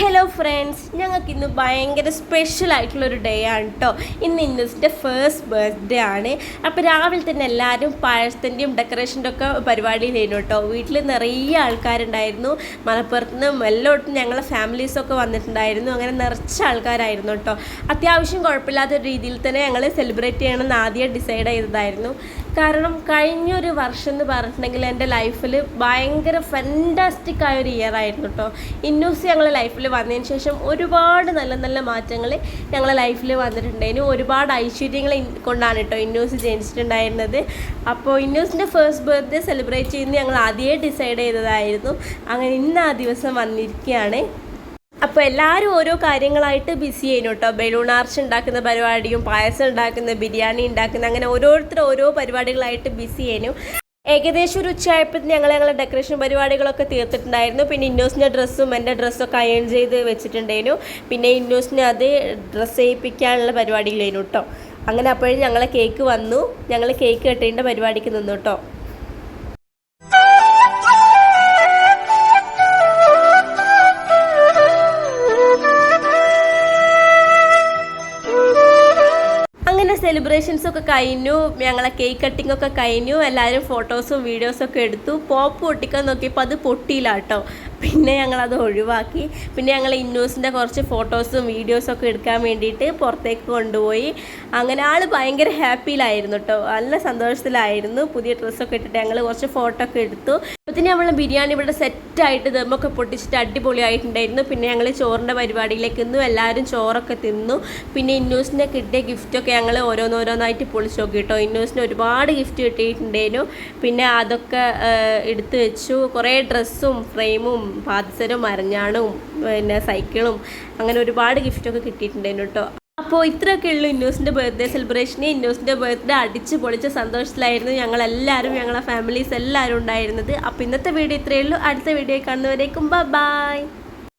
Hello friends ഞങ്ങൾക്ക് ഇന്ന് ഭയങ്കര സ്പെഷ്യൽ ആയിട്ടുള്ള ഒരു ഡേ ആണ് കേട്ടോ ഇന്ന് ഇന്നസിന്റെ ഫേസ്റ്റ് ബർത്ത്ഡേ ആണ്. അപ്പോൾ രാവിലെ തന്നെ എല്ലാവരും പഴത്തിന്റെയും ഡെക്കറേഷന്റെ ഒക്കെ പരിപാടിയിലായിരുന്നു കേട്ടോ വീട്ടിൽ നിറയെ ആൾക്കാരുണ്ടായിരുന്നു. മലപ്പുറത്ത് നിന്നും എല്ലായിടത്തും ഞങ്ങളെ ഫാമിലീസൊക്കെ വന്നിട്ടുണ്ടായിരുന്നു. അങ്ങനെ നിറച്ച ആൾക്കാരായിരുന്നു കേട്ടോ അത്യാവശ്യം കുഴപ്പമില്ലാത്ത രീതിയിൽ തന്നെ ഞങ്ങൾ സെലിബ്രേറ്റ് ചെയ്യണമെന്ന് ആദ്യം ഡിസൈഡ് ചെയ്തതായിരുന്നു. കാരണം കഴിഞ്ഞൊരു വർഷം എന്ന് പറഞ്ഞിട്ടുണ്ടെങ്കിൽ എന്റെ ലൈഫിൽ ഭയങ്കര ഫെന്റാസ്റ്റിക് ആയ ഒരു ഇയർ ആയിരുന്നു കേട്ടോ ഇന്നൂസ് ഞങ്ങളെ ലൈഫിൽ വന്നതിന് ശേഷം ഒരുപാട് നല്ല നല്ല മാറ്റങ്ങൾ ഞങ്ങളെ ലൈഫിൽ വന്നിട്ടുണ്ട്. വന്നിട്ടുണ്ടായിരുന്നു ഒരുപാട് ഐശ്വര്യങ്ങൾ കൊണ്ടാണ് കേട്ടോ ഇന്നൂസ് ജനിച്ചിട്ടുണ്ടായിരുന്നത്. അപ്പോൾ ഇന്നൂസിന്റെ ഫസ്റ്റ് ബർത്ത്ഡേ സെലിബ്രേറ്റ് ചെയ്യുന്നത് ഞങ്ങൾ ആദ്യമേ ഡിസൈഡ് ചെയ്തതായിരുന്നു. അങ്ങനെ ഇന്ന് ആ ദിവസം വന്നിരിക്കുകയാണ്. അപ്പോൾ എല്ലാവരും ഓരോ കാര്യങ്ങളായിട്ട് ബിസി ചെയ്യുന്നു കേട്ടോ ബലൂൺ ആർച്ച് ഉണ്ടാക്കുന്ന പരിപാടിയും പായസം ഉണ്ടാക്കുന്ന ബിരിയാണി ഉണ്ടാക്കുന്ന അങ്ങനെ ഓരോരുത്തർ ഓരോ പരിപാടികളായിട്ട് ബിസി ചെയ്യുന്നു. ഏകദേശം ഒരു ഉച്ചയായപ്പോൾ ഞങ്ങൾ ഞങ്ങളെ ഡെക്കറേഷൻ പരിപാടികളൊക്കെ തീർത്തിട്ടുണ്ടായിരുന്നു. പിന്നെ ഇന്നോസിന്റെ ഡ്രസ്സും എന്റെ ഡ്രസ്സൊക്കെ അയൺ ചെയ്ത് വെച്ചിട്ടുണ്ടായിരുന്നു. പിന്നെ ഇന്നോസിനെ അത് ഡ്രസ്സ് ചെയ്യിപ്പിക്കാനുള്ള പരിപാടിയിലായിരുന്നു കേട്ടോ അങ്ങനെ അപ്പോഴും ഞങ്ങളെ കേക്ക് വന്നു. ഞങ്ങൾ കേക്ക് കെട്ടേണ്ട പരിപാടിക്ക് നിന്നു കേട്ടോ സെലിബ്രേഷൻസ് ഒക്കെ കഴിഞ്ഞു ഞങ്ങളെ കേക്ക് കട്ടിംഗ് ഒക്കെ കഴിഞ്ഞു എല്ലാവരും ഫോട്ടോസും വീഡിയോസും ഒക്കെ എടുത്തു. പോപ്പ് പൊട്ടിക്കാൻ നോക്കിയപ്പോൾ അത് പൊട്ടിയില്ല കേട്ടോ. പിന്നെ ഞങ്ങളത് ഒഴിവാക്കി. പിന്നെ ഞങ്ങൾ ഇന്നൂസിന്റെ കുറച്ച് ഫോട്ടോസും വീഡിയോസും ഒക്കെ എടുക്കാൻ വേണ്ടിയിട്ട് പുറത്തേക്ക് കൊണ്ടുപോയി. അങ്ങനെ ആൾ ഭയങ്കര ഹാപ്പിയിലായിരുന്നു കേട്ടോ. നല്ല സന്തോഷത്തിലായിരുന്നു. പുതിയ ഡ്രസ്സൊക്കെ ഇട്ടിട്ട് ഞങ്ങൾ കുറച്ച് ഫോട്ടോ ഒക്കെ എടുത്തു. അപ്പത്തിന് നമ്മൾ ബിരിയാണി ഇവിടെ സെറ്റായിട്ട് ദമ്മൊക്കെ പൊട്ടിച്ചിട്ട് അടിപൊളിയായിട്ടുണ്ടായിരുന്നു. പിന്നെ ഞങ്ങൾ ചോറിന്റെ പരിപാടിയിലേക്ക് ഇന്നും എല്ലാവരും ചോറൊക്കെ തിന്നു. പിന്നെ ഇന്നൂസിന്റെ കിട്ടിയ ഗിഫ്റ്റൊക്കെ ഞങ്ങൾ ഓരോന്നോരോന്നായിട്ട് പൊളിച്ചു നോക്കി കേട്ടോ. ഇന്നൂസിന് ഒരുപാട് ഗിഫ്റ്റ് കിട്ടിയിട്ടുണ്ടായിരുന്നു. പിന്നെ അതൊക്കെ എടുത്ത് വെച്ചു. കുറേ ഡ്രസ്സും ഫ്രെയിമും പാദസരും അരഞ്ഞാണും പിന്നെ സൈക്കിളും അങ്ങനെ ഒരുപാട് ഗിഫ്റ്റൊക്കെ കിട്ടിയിട്ടുണ്ടായിരുന്നു കേട്ടോ. അപ്പോൾ ഇത്രയൊക്കെ ഉള്ളൂ ഇന്നോസിന്റെ ബർത്ത്ഡേ സെലിബ്രേഷന് ഇന്നോസിന്റെ ബർത്ത്ഡേ അടിച്ച് പൊളിച്ച സന്തോഷത്തിലായിരുന്നു ഞങ്ങളെല്ലാവരും ഞങ്ങളെ ഫാമിലീസ് എല്ലാവരും ഉണ്ടായിരുന്നത്. അപ്പോൾ ഇന്നത്തെ വീഡിയോ ഇത്രയേ ഉള്ളൂ. അടുത്ത വീഡിയോ കാണുന്നവരേക്കും ബൈ